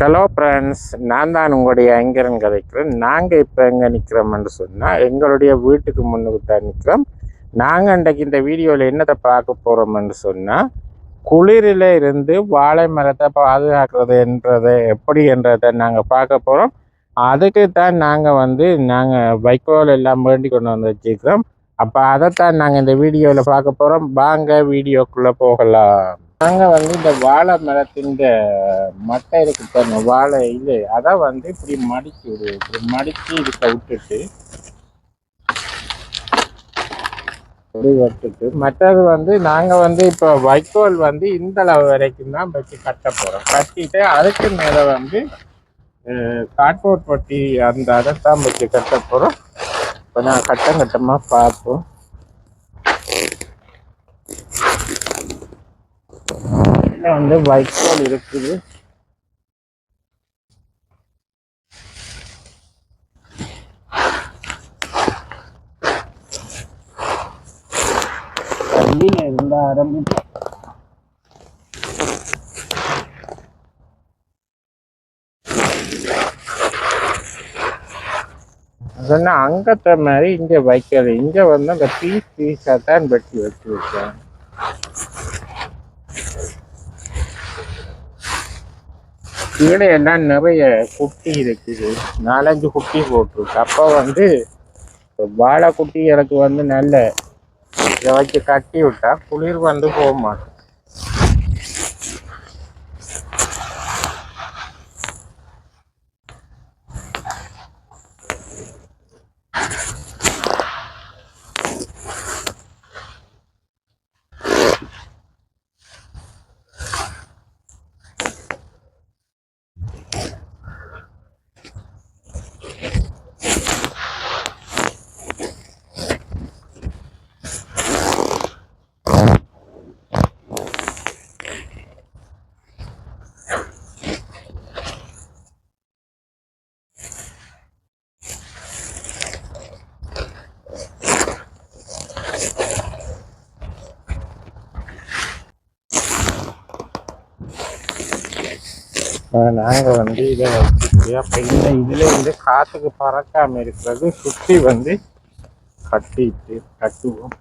Hello friends நான் தான் உங்களுடைய ஐங்கரன் கதைக்கிறேன். நாங்கள் இப்போ எங்கே நிற்கிறோம்னு சொன்னால் எங்களுடைய வீட்டுக்கு முன்னுக்கு தான் நிற்கிறோம் நாங்கள் இன்றைக்கு இந்த வீடியோவில் என்னத்தை பார்க்க போகிறோம்னு சொன்னால் குளிரில் இருந்து வாழை மரத்தை பாதுகாக்கிறது என்றதை எப்படி என்றதை நாங்கள் பார்க்க போகிறோம் அதுக்கு தான் நாங்கள் வந்து நாங்கள் வைக்கோல் எல்லாம் வேண்டி கொண்டு வந்து வச்சுருக்கிறோம். அப்போ அதைத்தான் நாங்கள் இந்த வீடியோவில் பார்க்க போகிறோம் வாங்க வீடியோக்குள்ளே போகலாம். நாங்கள் வந்து இந்த வாழை மரத்தின் மட்டை இருக்கு பாருங்க வாழை இது. அதை வந்து இப்படி மடிச்சு விடு இப்படி மடித்து இதுக்க விட்டுட்டு இப்படி விட்டுட்டு மற்றது வந்து நாங்கள் வந்து இப்போ வைக்கோல் வந்து இந்த அளவு வரைக்கும் தான் வச்சு கட்ட போகிறோம் கட்டிட்டு அதுக்கு மேலே வந்து காட்போர்ட் பட்டி அந்த அதை தான் வச்சு கட்ட போகிறோம் இப்போ நான் கட்டம் கட்டமாக பார்ப்போம். இதுல வந்து பைக் ஸ்டால் இருக்குது. தண்ணியில இருந்த ஆரம்பிச்சு. சொன்னா அங்கத்த மாதிரி இங்க வைக்கல இங்க வந்து அந்த பீஸ் பீஸா தான் வெட்டி வச்சு வச்சேன் கீழே எல்லாம் நிறைய குட்டி இருக்குது. நாலஞ்சு குட்டி போட்டிருக்கு. அப்போ வந்து வாழை குட்டி எனக்கு வந்து நல்ல இதை வச்சு கட்டி விட்டா குளிர் வந்து போக மாட்டோம் நாங்கள் வந்து இதை வச்சுட்டு அப்போ இந்த இதில் வந்து காற்றுக்கு பறக்காமல் இருக்கிறது சுற்றி வந்து கட்டிட்டு கட்டுவோம்.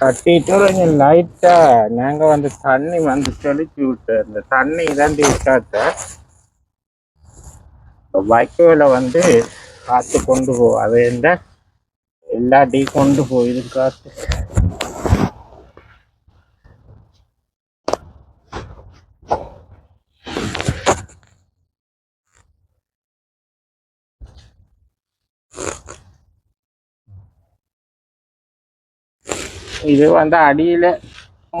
கட்டிட்டு கொஞ்சம் லைட்டாக நாங்கள் வந்து தண்ணி வந்து தெளிச்சு விட்டு அந்த தண்ணி இதாண்டி விட்டாத்த வைக்கோல வந்து காற்று கொண்டு போ அது இந்த எல்லாட்டி கொண்டு போயிது காத்து இது வந்து அடியில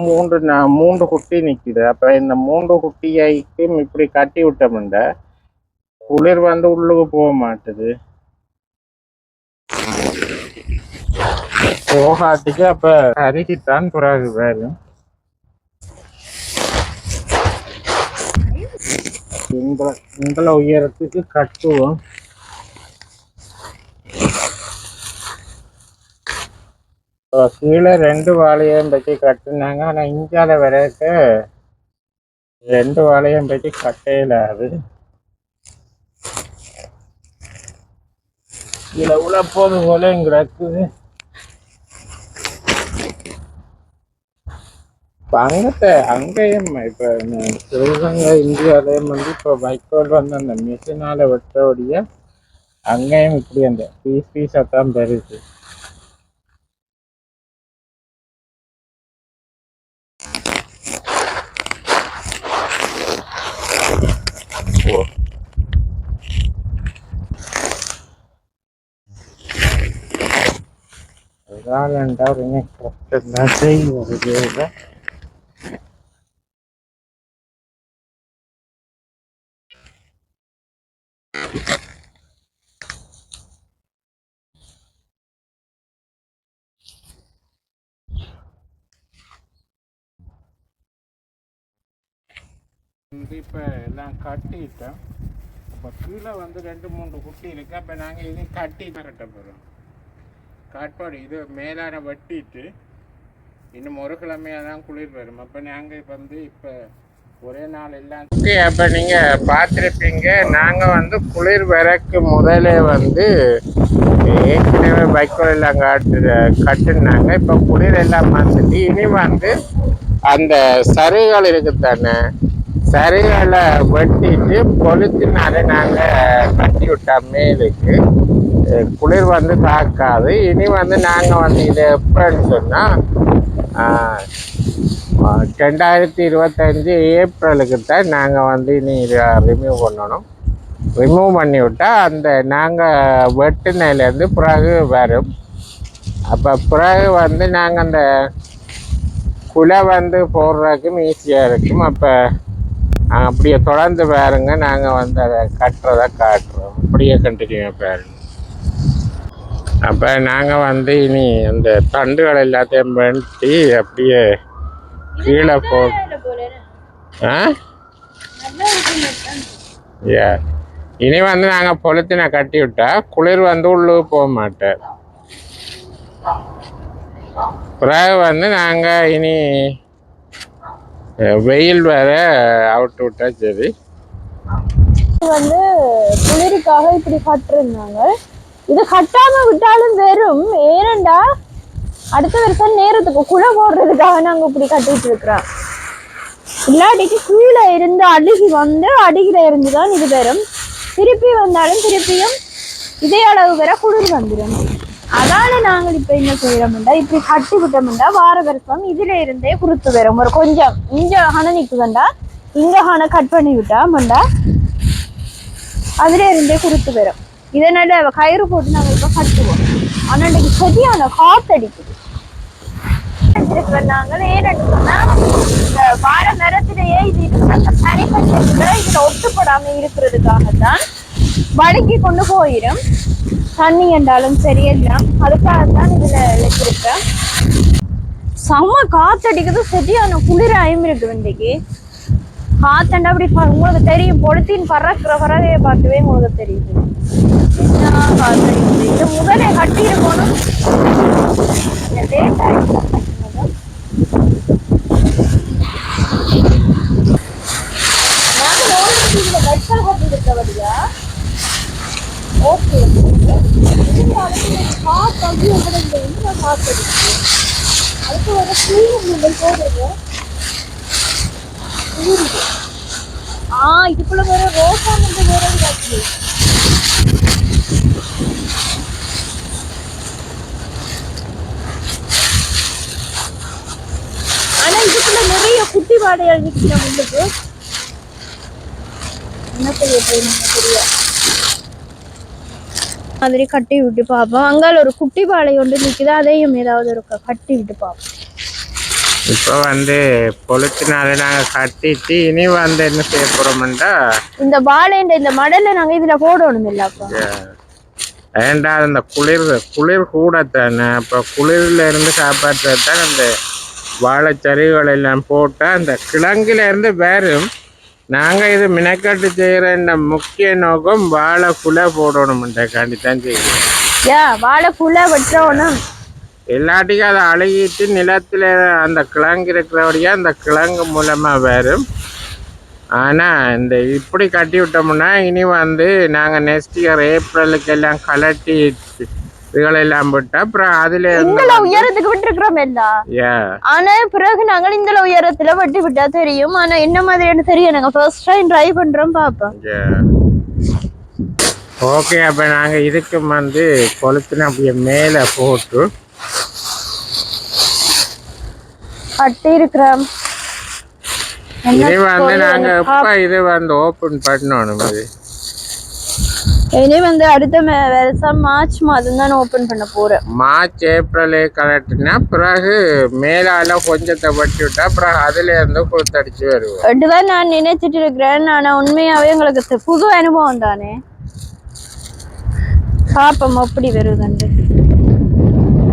மூன்று மூன்று குட்டி நிக்குது அப்ப இந்த மூன்று குட்டியைக்கும் இப்படி கட்டி விட்டோம்ட குளிர் வந்து உள்ளுக்கு போக மாட்டுது போகாட்டிக்கு அப்ப அருகித்தான் பிறகு வேணும் எங்களை இந்த உயரத்துக்கு கட்டுவோம். இப்போ கீழே ரெண்டு வாழையும் பற்றி கட்டுனாங்க. ஆனா இங்கால வரைக்க ரெண்டு வாழையும் பற்றி கட்டையில அது. உள்ள போது போல இங்க இப்ப அங்கத்த அங்கேயும் இப்ப சிவகங்கை இந்தியாலயும் வந்து இப்ப வைக்கோல் வந்து அந்த மிஷினால வெட்டோடைய அங்கேயும் இப்படி அந்த பீஸ் பீஸா தான் பெருசு ஏதாகண்டா ஒரு கஷ்டம் செய்வது வந்து இப்போ எல்லாம் கட்டிட்டோம். இப்போ கீழே வந்து ரெண்டு மூணு குட்டி இருக்கு. அப்போ நாங்கள் இதையும் கட்டி தான் கட்ட போகிறோம் காட்பாடு இது மேலான வட்டிட்டு இன்னும் ஒரு கிழமையாக தான் குளிர் வரும். அப்போ நாங்கள் இப்போ வந்து இப்போ ஒரே நாள் எல்லாம் ஓகே அப்போ நீங்கள் பார்த்துருப்பீங்க. நாங்கள் வந்து குளிர் வரக்கு முதலே வந்து ஏற்கனவே வைக்கோல் எல்லாம் காட்டு கட்டுனாங்க. இப்போ குளிர் எல்லாம் வந்துட்டு இனி வந்து அந்த சருகுகள் இருக்குது தானே சருகளை வெட்டிட்டு பொழுத்தினாலே நாங்கள் கட்டி விட்டோம் மேலுக்கு. குளிர் வந்து தாக்காது இனி வந்து நாங்கள் வந்து இதை எப்படின்னு சொன்னால் ரெண்டாயிரத்தி இருபத்தஞ்சி ஏப்ரலுக்கு தான் நாங்கள் வந்து இனி இதை ரிமூவ் பண்ணணும். ரிமூவ் பண்ணி விட்டால் அந்த நாங்கள் வெட்டினதுலேருந்து பிறகு வரும். அப்போ பிறகு வந்து நாங்கள் அந்த குலை வந்து போடுறதுக்கும் ஈஸியாக இருக்கும். அப்போ அப்படியே தொடர்ந்து பாருங்க. நாங்கள் வந்து அதை கட்டுறதை காட்டுறோம். அப்படியே கண்டினியூ பாருங்க. அப்போ நாங்கள் வந்து இனி அந்த தண்டுகள் எல்லாத்தையும் வெட்டி அப்படியே கீழே போ ஆ? Yeah. இனி வந்து நாங்கள் பொழுத்தினை கட்டி விட்டா குளிர் வந்து உள்ளுக்கு போக மாட்டேன் பிறகு வந்து நாங்கள் இனி வெயில் வேற அவுட்டு விட்டா சரி. வந்து குளிருக்காக இப்படி கட்டிருந்தாங்க. இது கட்டாம விட்டாலும் வெறும் ஏனண்டா? அடுத்த வருஷம் நேரத்துக்கு குழை போடுறதுக்காக நாங்க இப்படி கட்டிட்டு இருக்கிறோம். இல்லாட்டிக்கு கீழே இருந்து அழுகி வந்து அடியில இருந்து தான் இது வரும். திருப்பி வந்தாலும் திருப்பியும் இதே அளவு வர குளிர் வந்துடும் அதால நாங்கள் இப்ப என்ன செய்யறோம்டா இப்படி கட்டி விட்டோம்டா வார வருஷம் இதுல இருந்தே குறுத்து வரும். ஒரு கொஞ்சம் இங்க ஹன நிக்குதுண்டா இங்க ஹன கட் பண்ணி விட்டாமண்டா அதுல இருந்தே குருத்து வரும். இதனால கயிறு போட்டு நாங்கள் இப்ப கட்டுவோம். ஆனா இன்னைக்கு சரியான காத்தடிக்குது. வச்சிருக்கிறோம் ஏன்னு சொன்னா வார நேரத்திலேயே இது தனிப்பட்ட இதுல ஒட்டுப்படாம இருக்கிறதுக்காகத்தான் வழுக்கி கொண்டு போயிடும். தண்ணி என்றாலும் சரி அதுக்காக தான் இதுல வச்சிருக்கேன் செம்ம காத்தடிக்குது. சரியான குளிராயும் இருக்கு இன்றைக்கு. காத்தண்டா அப்படி உங்களுக்கு தெரியும். பொழுத்தின் பறக்கிற பறவையை பார்க்கவே உங்களுக்கு தெரியுது என்ன காத்தடிக்குது இது முதலே கட்டி இருக்கணும் இந்த date ஆயிடுச்சு. நாங்க already இதுல வெட்டல் கட்டியிருக்கிறபடியா? Okay. இருந்தாலும் காத்து அப்படியே கூட இந்த என்ன காத்தடிக்குது? அடுத்து ஒரு clean நீங்கள் போடுறது ஊறுது. ஆ இதுக்குள்ள வேற ஆனா இதுக்குள்ள நிறைய குட்டி வாடைகள் நிக்கிற உங்களுக்கு என்ன செய்ய போறீங்க தெரியல மாதிரி கட்டி விட்டு பார்ப்போம் அங்கால ஒரு குட்டி பாலை ஒன்று நிக்குது அதையும் ஏதாவது ஒரு கட்டி விட்டு பார்ப்போம் இப்போ வந்து பொழுத்தினால நாங்கள் கட்டிட்டு இனி வந்து என்ன செய்ய போகிறோம்டா இந்த வாழைன்ற இந்த மடலை நாங்க இதுல போடணும் இல்ல அப்போ ஏண்டா அந்த குளிர் குளிர் கூட தானே அப்போ குளிரில் இருந்து தான் அந்த வாழைச்சரிவுகள் எல்லாம் போட்டால் அந்த கிழங்குல இருந்து வரும் நாங்கள் இது மினக்கட்டு செய்கிற இந்த முக்கிய நோக்கம் வாழை குலை போடணும்ன்றக்காண்டி தான் செய்கிறோம் ஏ வாழை புள்ள வெட்டணும் எல்லாட்டிக்கும் அதை அழுகிட்டு நிலத்தில் அந்த கிழங்கு இருக்கிறபடியா அந்த கிழங்கு மூலமாக வரும். ஆனால் இந்த இப்படி கட்டி விட்டோம்னா இனி வந்து நாங்கள் நெக்ஸ்ட் இயர் ஏப்ரலுக்கு எல்லாம் கலட்டி இதுகளெல்லாம் விட்டா அப்புறம் அதில் இந்த உயரத்துக்கு விட்டுருக்கிறோம் இல்ல ஏ ஆனா பிறகு நாங்கள் இந்த உயரத்துல வெட்டி விட்டா தெரியும். ஆனா என்ன மாதிரின்னு தெரியும். நாங்க ஃபர்ஸ்ட் டைம் ட்ரை பண்றோம் பாப்போம். ஓகே அப்போ நாங்கள் இதுக்கு வந்து கொளுத்துன அப்படியே மேலே போட்டு கட்டி இருக்கிறோம் இனி வந்து எப்போ இது வந்து ஓப்பன் பண்ணணும் இது இனி வந்து அடுத்த வருஷம் மார்ச் மாதம் தான் ஓபன் பண்ண போறேன். மார்ச் ஏப்ரல் கலட்டுனா பிறகு மேலால கொஞ்சத்தை வட்டி விட்டா அப்புறம் அதுல இருந்து கொடுத்தடிச்சு வருவோம். அப்படிதான் நான் நினைச்சிட்டு இருக்கிறேன். ஆனா உண்மையாவே எங்களுக்கு தெ- புது அனுபவம் தானே? பாப்போம் அப்படி வருதுண்டு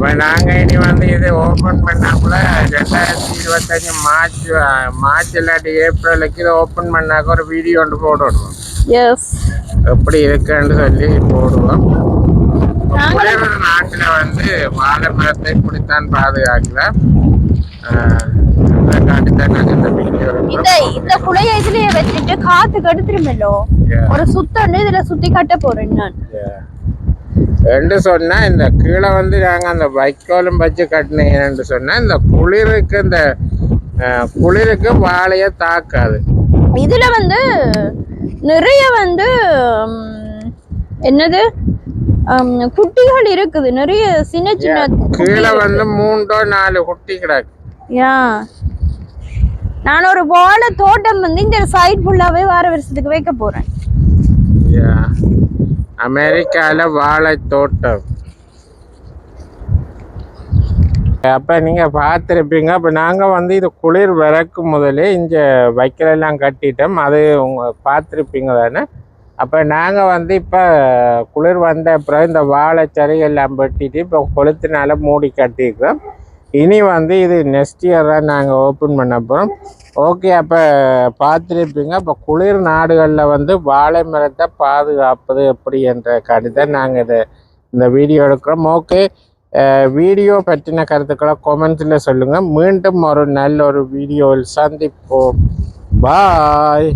இப்போ நாங்கள் இனி வந்து இது ஓப்பன் பண்ணாக்குள்ள ரெண்டாயிரத்தி இருபத்தஞ்சி மார்ச் மார்ச் இல்லாட்டி ஏப்ரலுக்கு இதை ஓப்பன் பண்ணாக்க ஒரு வீடியோ ஒன்று போடணும் எஸ் எப்படி இருக்குன்னு சொல்லி போடுவோம். குளிர் நாட்டில் வந்து வாழை மரத்தை இப்படித்தான் நாங்கள் இந்த குளைய இதுலயே வச்சுட்டு காத்து கடுத்துருமல்லோ ஒரு சுத்தம் இதுல சுத்தி கட்ட போறேன் நான். ரெண்டு சொன்னா இந்த கீழே வந்து நாங்கள் அந்த வைக்கோலும் வச்சு கட்டினீங்கன்னு சொன்னா இந்த குளிருக்கு இந்த குளிருக்கு வாழைய தாக்காது. இதுல வந்து நிறைய வந்து என்னது? குட்டிகள் இருக்குது. நிறைய சின்ன சின்ன கீழே வந்து மூன்றோ நாலு குட்டி கிடக்கு. யா. நான் ஒரு வாழை தோட்டம் வந்து இந்த சைட் ஃபுல்லாவே வார வருஷத்துக்கு வைக்க போறேன். அமெரிக்காவில் வாழைத்தோட்டம் வாழை தோட்டம் அப்போ நீங்கள் பார்த்துருப்பீங்க அப்போ நாங்கள் வந்து இது குளிர் விறக்கும் முதலே இங்கே வைக்கலெல்லாம் கட்டிட்டோம் அது உங்க பார்த்துருப்பீங்க தானே அப்போ நாங்கள் வந்து இப்போ குளிர் வந்த அப்புறம் இந்த வாழை எல்லாம் வெட்டிட்டு இப்போ கொளுத்தினால மூடி கட்டியிருக்கிறோம் இனி வந்து இது நெக்ஸ்ட் இயர் தான் நாங்கள் ஓப்பன் பண்ண போகிறோம் ஓகே அப்போ பார்த்துருப்பீங்க இப்போ குளிர் நாடுகளில் வந்து வாழை மரத்தை பாதுகாப்பது எப்படி என்ற கருத்தை நாங்கள் இதை இந்த வீடியோ எடுக்கிறோம். ஓகே வீடியோ பற்றின கருத்துக்களை கொமெண்ட்ஸில் சொல்லுங்கள் மீண்டும் ஒரு நல்ல ஒரு வீடியோவில் சந்திப்போம். பாய்